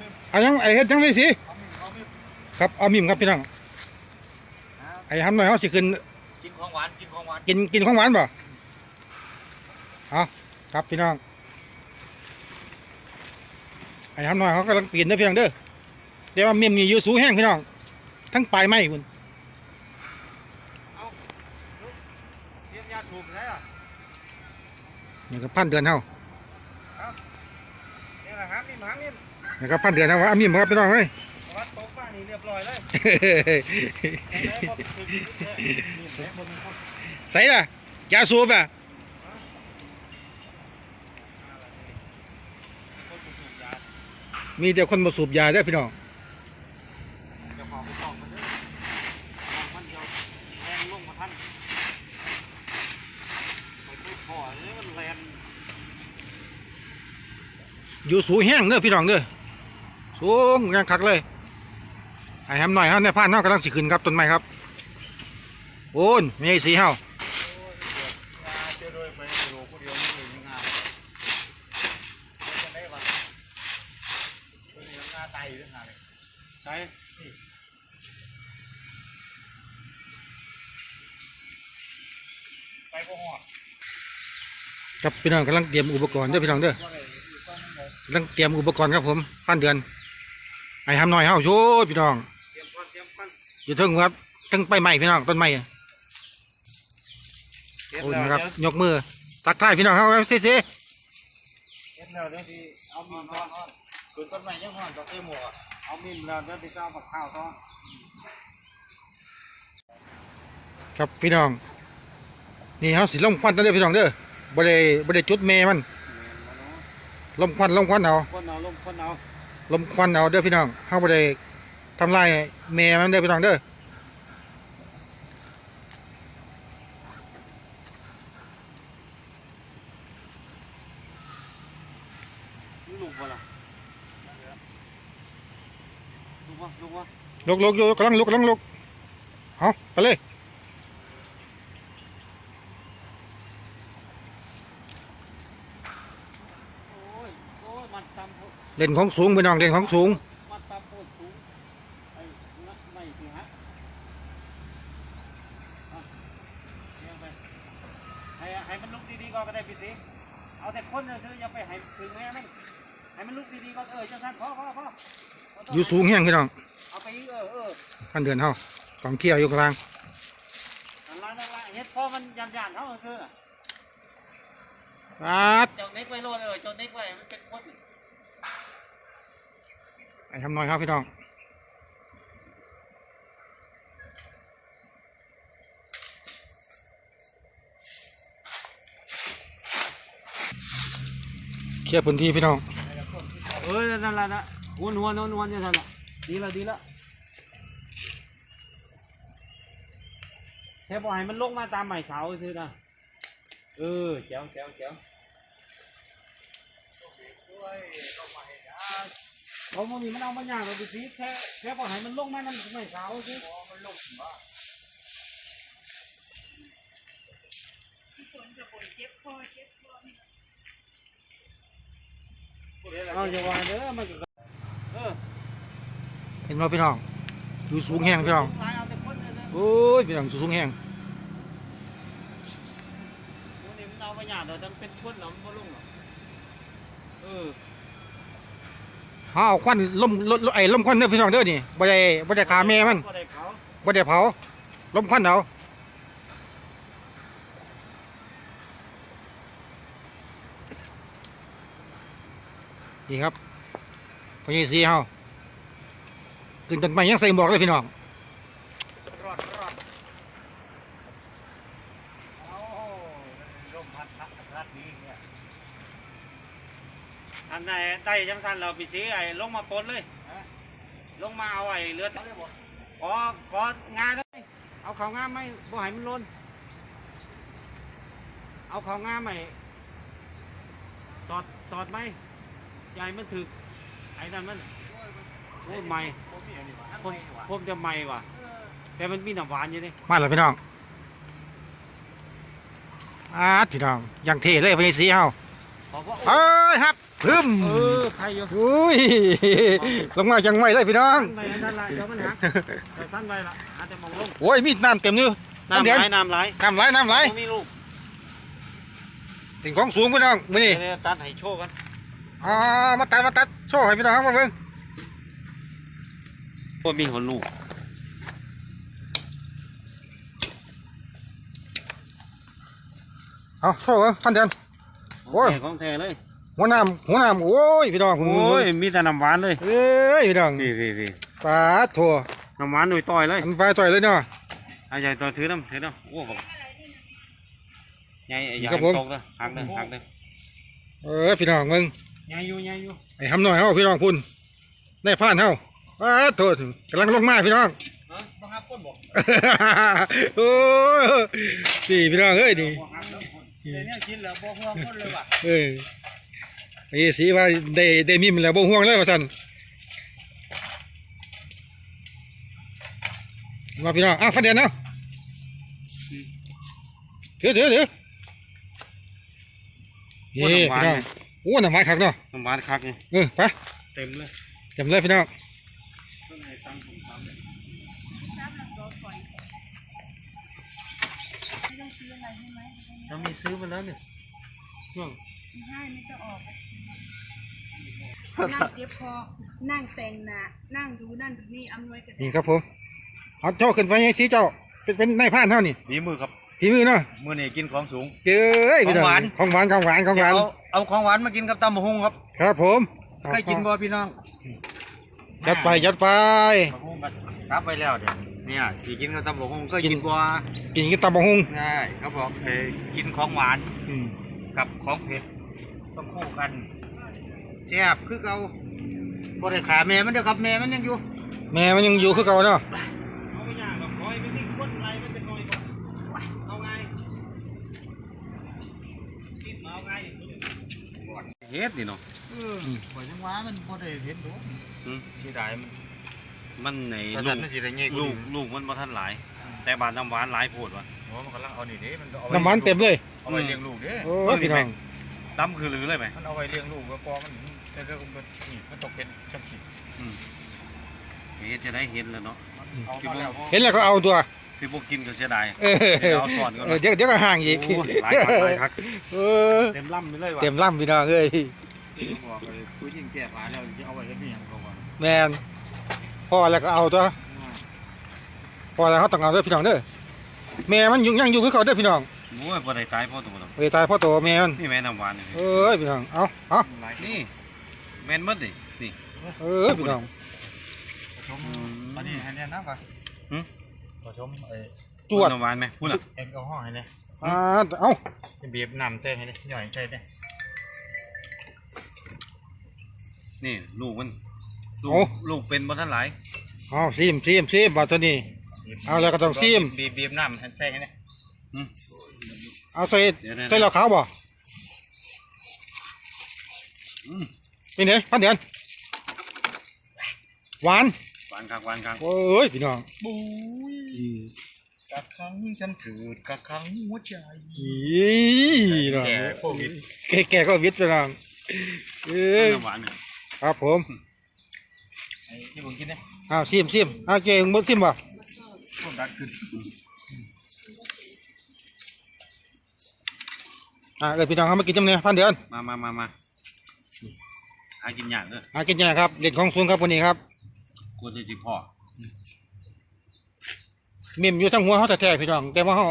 มิมเอายังไอ้เฮ็ดยังไม่สิเอามิมเอามิมครับเอามิมครับพี่น้องไอ้ทำหน่อยเขาสิขึ้นกินของหวานกินของหวานกินกินของหวานบ่เอาครับพี่น้องไอ้ทำหน่อยเขากำลังปีนเด้อพี่น้องเด้อแต่ว่ามิมนี่อยู่สูงแห้งพี่น้อง ทั้งปลายไม้คุณเสียงยาถูกใช่อะนี่ก็พันเดือนเฮานี่แหละหามิมหามิม นี่ก็พันเดือนเฮาว่าเอามิมครับพี่น้องเฮ้ยวัดตกป้านี่เรียบร้อยเลยแล้วบ่ถึงนี่แหละบ่มีคนใส่ละยาสูบอะคนสูบยามีแต่คนมาสูบยาเด้อพี่น้องเจ้าของไปส่องมันเด้อมันเดียวแรงลงมาท่านไปช่วยพ่อเลยมันแรงอยู่สูงแห้งเด้อพี่น้องเด้อ สูงยังคักเลยไอ้ทำหน่อยเฮาในพานเฮากำลังสิขึ้นครับต้นไม้ครับโอ้นมีไอ้สีเนี่ยยังงาไม่ได้ว่าตัวนี้งาตายอยู่ด้วยงาเลยตายนี่ไปบ่หอดครับพี่น้องกำลังเตรียมอุปกรณ์เด้อพี่น้องเด้อว่าไงอยู่ก้อนนั่นเลยกำลังเตรียมอุปกรณ์ครับผมพันเดือน ไอ้ทำหน่อยเฮาโอ้ยพี่น้องเตรียมก้อนเตรียมก้อนอยู่เทึงครับเทึงใบไม้พี่น้องต้นไม้อะเตรียมโอ้ยนะครับยกมือตักทายพี่น้องเฮาเอาซิซิเตรียมแล้วเดี๋ยวที่เอามีดมาคือต้นไม้ยังห่อนต่อเตรียมหมวกเอามีดแล้วเดี๋ยวที่จะเอาผักข้าวต่อครับพี่น้องนี่เฮาสิลมควันตัวเด้อพี่น้องเด้อบ่ได้บ่ได้จุดแม่มันลมควันลมควันเอาคนเอาลมคนเอา ลมควันเอาเด้อพี่น้องเฮาบ่ได้ทำลายแม่มันเด้อพี่น้องเด้อลูกบ่ล่ะลูกวะลูกวะลุกลุกอยู่กำลังลุกกำลังลุกเอาไปเลย โอ้ยโอ้ยมันตำโพด เล่นของสูงพี่น้องเล่นของสูงมันตำโพดสูงไอ้นักไม่สิฮะเอาเลี้ยงไปให้ให้มันลุกดีๆก่อนก็ได้พี่สิเอาแต่คนซื้อๆอย่าไปให้ถึงแม่มันให้มันลุกดีๆก่อนเออจังซั่นพอพอพอบ่ต้อยู่สูงแห้งพี่น้องเอาไปอีกเออเออพันเดือนเฮากองเขี้ยวอยู่กลางนั่นละนั่นละเฮ็ดพอมันยานๆเขาซื้อน่ะปัดเจ้าเน็กไว้โลดเออเจ้าเน็กไว้มันเป็นคน ไอ้ทำน้อยครับพี่น้องเคลียร์พื้นที่พี่น้องเออนั่นละนะวนวนวนวนอย่างนั้นละดีละดีละแค่บอกให้มันลงมาตามใหม่เสาซื้อนะเออแจ๋วแจ๋วแจ๋ว เขาโมนี่มันเอามาย่างเราดูสิแค่แค่บอกให้มันลงมานั่นไม่เสาซื้อมันลงบ้าเอาอย่าว่าเด้อมันก็เออเห็นไหมพี่น้องอยู่สูงแห้งพี่น้องตายเอาแต่คนเลยนะโอ้ยพี่น้องอยู่สูงแห้งโอ้นี่มันเอามาหยาดเราจำเป็นคนเหรอมันบ่ลงหรอเออ เขาเอาควันล่มลดไอ้ล่มควันเด้อพี่น้องเด้อนี่บ่ได้บ่ได้ขาแม่มันบ่ได้เขาบ่ได้เผาล่มควันเอานี่ครับพญาสีเฮาขึ้นต้นไม้ยังใส่หมวกเลยพี่น้อง รอดรอดเอาลมพัดพัดพัดดีเนี่ย อันไหนได้จังสันเราไปซื้อไอ้ลงมาปนเลย ลงมาเอาไอ้เลือดขอของานเลยเอาเขางามไหมบ่ให้มันหล้น เอาเขางามไหมสอดสอดไหมใหญ่มันถึกไอ้นั่นมันโอ้ยไม่ผมผมจะไม่ว่ะ แต่มันมีน้ำหวานอยู่นี่มาแล้วพี่น้องอาพี่น้องอยังเท่เลยพญาสีเฮาบอกว่าเอ้ยครับ พึ่มเออใครอยู่อุ้ยลงมาจังไม่เลยพี่น้องสั้นไปสั้นละเดี๋ยวมันหักแต่สั้นไปละหาแต่มองลงโอ้ยมีน้ำเต็มอยู่น้ำเดี๋ยวไหลน้ำไหลน้ำไหลน้ำไหลบ่มีลูกถึงของสูงพี่น้องมื้อนี้เดี๋ยวตัดให้โชว์กันอ่ามาตัดมาตัดโชว์ให้พี่น้องมาเบิ่งว่ามีหัวลูกเอาโชว์เบิ่งพันเดือนโอ้ยของแท้เลย หัวน้ำหัวน้ำโอ้ยพี่น้องคุณโอ้ยมีแต่น้ำหวานเลยเอ้ยพี่น้องพี่พี่พี่ปลาถั่วน้ำหวานหน่วยต่อยเลยอันปลาจ่อยเลยเนาะไอ้ใหญ่ต่อยถือน้ำถือน้ำโอ้บอกใหญ่ใหญ่ครับผมตกเลยหักเลยหักเลยเออพี่น้องมึงใหญ่อยู่ใหญ่อยู่ไอ้ทำหน่อยเฮาพี่น้องคุณได้ผ่านเฮาปลาถั่วกำลังลงมาพี่น้องฮะบังคับก้นบอกโอ้ยนี่พี่น้องเอ้ยนี่เดี๋ยวนี้กินแล้วบ่ห่วงก้นเลยว่ะเออ ไอ้สีว่าได้ได้มิมแล้วบ่ห่วงเลยว่าซั่นมาพี่น้องอ้าวฟันเดียนเนาะเถือเถือเถือนี่พี่น้องโอ้น้ำไม้คักเนาะน้ำหวานคักนี่เออไปเต็มเลยจำเลยพี่น้องจะมีซื้อมาแล้วเนี่ยให้ไม่ต้องออก นั่งเจ็บคอนั่งแต่งหน้านั่งดูนั่นดูนี่อำนวยกันนี่ครับผมเอาเจ้าขึ้นไปยังสีเจ้า เป็นเป็นนายพรานเท่านี่ฝีมือครับฝีมือเนาะมือนี่กินของสูง เจ้ยพี่น้องของหวาน ของหวานของหวานของหวานเอาเอาของหวานมากินกับตำบักหุ่งครับครับผมเคยกินบ่พี่น้องยัดไปยัดไปตำบักหุ่งก็ซับไปแล้วเดี๋ยวเนี่ยสีกินกับตำบักหุ่งเคยกินกินบ่กินกินตำบักหุ่งใช่เขาบอกเคยกินของหวานอืมกับของเผ็ดต้องคู่กัน แซ่บคือเก่าบ่ได้ขาแม่มันเด้อครับแม่มันยังอยู่แม่มันยังอยู่คือเก่าเนาะเอาไปย่างกับคอยไม่มีคนไรมันจะคอยก่อนเอาไงกินเอาไงเฮ็ดนี่เนาะเออข่อยยังว่ามันบ่ได้เห็นดูอืมสิได้มันมันไหนแต่ลูนั้กนมันสิได้ใหญ่กว่าลูนี้กลูกมันบ่ทันหลาย แต่บาดน้ำหวานหลายโพดว่ะโอ้มันกำลังเอานี่เด้มันเอาไน้ำมันเต็มเลยเอาไว้เลี้ยงลูกเด้โอ้ยพี่น้อง ดำคือหรือเลยไหมมันเอาไว้เลี้ยงลูกแล้วพอมันแต่เรื่องมันนี่มันตกเป็นจังสิเฮ็ดจะได้เห็นแล้วเนาะเอามาแล้วเห็นแล้วก็เอาตัวที่พวกกินก็เสียดายเออเดี๋ยวเอาสอนก่อนเออเดี๋ยวเดี๋ยวก็ห่างอีกโอ้หลายคักหลายคักเออเต็มล่ำไปเลยว่ะเต็มล่ำพี่น้องเอ้ยบอกเลยผู้ยิ่งแก่ฟ้าแล้วจะเอาไว้ให้พี่ยังเขาว่าแมนพอแล้วก็เอาตัวพอแล้วเขาต้องเอาเด้อพี่น้องเด้อแม่มันอยู่ยังอยู่คือเขาเด้อพี่น้อง โอ้ยบ่ได้ตายพ่อตัวหรอกเอ้ยตายพ่อโตแม่มันนี่แม่น้ำหวานนี่เอ้ยพี่น้องเอาเอานี่แม่นหมดดินี่เออพี่น้องชมอันนี้ให้เนี่ยนะป่ะหืมขอชมไอ้จวดน้ำหวานไหมพูดอะแอลกอฮอล์ให้เนี่ยอ่าเอาจะบีบน้ำใส่ให้เนี่ยหน่อยใส่เนี่ยนี่ลูกมันลูโอ้กลูกเป็นบ่ทันหลายเอาซีมซีมซีมบาดตัวนี้บีบเอาแล้วก็ต้องซิมบีบบีบน้ำให้ใส่ให้เนี่ย เอาใส่เดี๋ยวๆใส่เหล้าขาวบ่อืม เป็นไงพันเดือนหวานหวานคักหวานคักโอ้ยพี่น้องบุ้ยกักขังฉันถือกักขังหัวใจอีน้องแก่โควิดแก่แก่ก็วิทย์พี่น้องเอ้ยน้ำหวานนี่ครับผมไอ้ที่ผมกินเนี่ยเอาซีมซีมเอาเก่งมึกซีมบ่ต้นดัดขึ้น อ่าเออพี่น้องเอามากินจำเนี่ยพันเดือนมามามามาหากินยากเด้อหากินยังไงครับเด็ดของสูงครับวันนี้ครับกลัวจะสิพ่อมิมอยู่ทั้งหัวเขาแต่แท้ๆพี่น้อง แต่ว่าเขา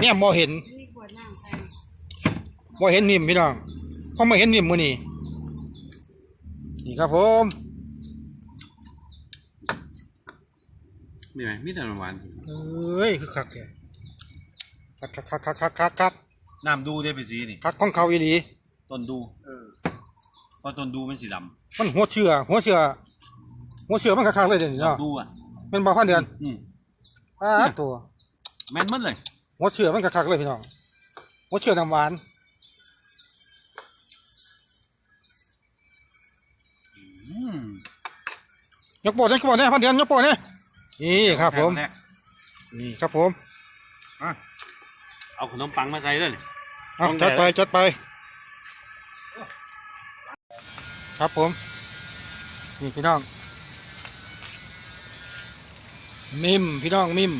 เนี่ยมอเห็นนี่ขวดนั่งใครมอเห็นมิมพี่น้องเขาไม่เห็นมิมมือนี้นี่ครับผมนี่ไหมมีแต่น้ำหวานเอ้ยคือคักแกคักคักคักคักคักคักคัก น้ำดูได้เป็นสีนี่คักของเขาอีหลี ต้นดูเออเพราะต้นดูมันสีดมันหัวเชื่อ หัวเชื่อ หัวเชื่อมันคักคักเลยเดี๋ยวนี้ำต้เนาะนดูอะเป็นบ่พันเดือนอืมอ่าตัวแม่นหมดเลยหัวเชื่อมันคักคักเลยพี่น้องหัวเชื่อน้ำหวานอืมยกโปรดยกโปรดเนี่ยพันเดือนยกโปรดเนี่ยนี่ครับผมแท้นี่ครับผม เอาขนมปังมาใส่เลยเอาจัดไปจัดไป ครับผม นี่พี่น้อง มิมพี่น้องมิม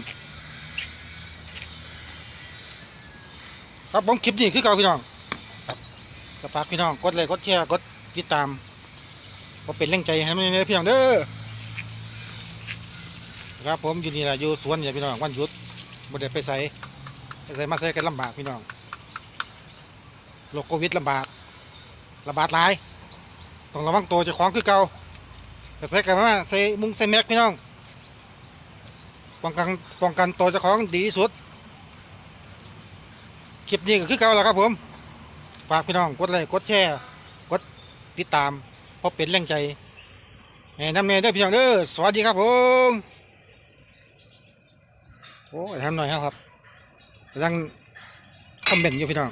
ครับผมคลิปนี้คือเก่าพี่น้องครับก็ฝากพี่น้องกดไลค์กดแชร์กดติดตามก็เป็นแรงใจให้มันเลยพี่น้องเด้อครับผมอยู่นี่แหละอยู่สวนอย่าพี่น้องวันหยุดบ่ได้ไปใส่ไป ใส่มาใส่กันลำบากพี่น้องโรคโควิดลำบากระบาดหลายต้องระวังตัวจะคล้องคือเก่าไปใส่กันมาใส่มุ้งใส่แม็กพี่น้องป้องกันป้องกันตัวเจ้าของดีที่สุดคลิปนี้ก็คือเก่าแล้วครับผมฝากพี่น้องกดไลค์กดแชร์กดติดตามเพราะเป็นแรงใจให้น้ำเนยเด้อพี่น้องเด้อสวัสดีครับผมโอ้ยทำหน่อยครับ กำลังคอมเมนต์อยู่พี่น้อง